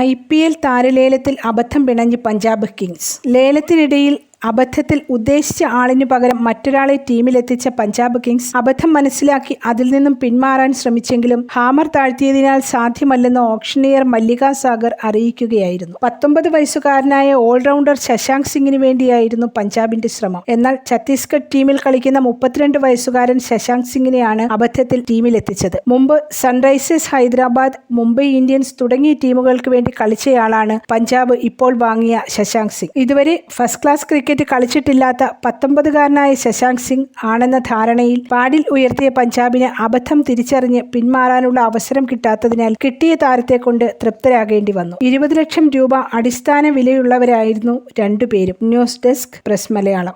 I P L താരലേലത്തിൽ അബദ്ധം പിണഞ്ഞ് Punjab Kings. ലേലത്തിനിടയിൽ അബദ്ധത്തിൽ ഉദ്ദേശിച്ച ആളിനു പകരം മറ്റൊരാളെ ടീമിലെത്തിച്ച പഞ്ചാബ് കിങ്സ് അബദ്ധം മനസ്സിലാക്കി അതിൽ നിന്നും പിന്മാറാൻ ശ്രമിച്ചെങ്കിലും ഹാമർ താഴ്ത്തിയതിനാൽ സാധ്യമല്ലെന്ന് ഓപ്ഷനിയർ മല്ലിക സാഗർ അറിയിക്കുകയായിരുന്നു. പത്തൊമ്പത് വയസ്സുകാരനായ ഓൾറൗണ്ടർ ശശാങ്ക് സിംഗിന് വേണ്ടിയായിരുന്നു പഞ്ചാബിന്റെ ശ്രമം. എന്നാൽ ഛത്തീസ്ഗഡ് ടീമിൽ കളിക്കുന്ന മുപ്പത്തിരണ്ട് വയസ്സുകാരൻ ശശാങ്ക് സിംഗിനെയാണ് അബദ്ധത്തിൽ ടീമിലെത്തിച്ചത്. മുമ്പ് സൺറൈസേഴ്സ് ഹൈദരാബാദ് മുംബൈ ഇന്ത്യൻസ് തുടങ്ങിയ ടീമുകൾക്ക് വേണ്ടി കളിച്ചയാളാണ് പഞ്ചാബ് ഇപ്പോൾ വാങ്ങിയ ശശാങ്ക് സിംഗ്. ഇതുവരെ ഫസ്റ്റ് ക്ലാസ് ക്രിക്കറ്റ് കളിച്ചിട്ടില്ലാത്ത പത്തൊമ്പതുകാരനായ ശശാങ്ക് സിംഗ് ആണെന്ന ധാരണയിൽ പാടിൽ ഉയർത്തിയ പഞ്ചാബിന് അബദ്ധം തിരിച്ചറിഞ്ഞ് പിന്മാറാനുള്ള അവസരം കിട്ടാത്തതിനാൽ കിട്ടിയ താരത്തെ കൊണ്ട് തൃപ്തരാകേണ്ടി വന്നു. ഇരുപത് ലക്ഷം രൂപ അടിസ്ഥാന വിലയുള്ളവരായിരുന്നു രണ്ടുപേരും. News desk press Malayalam.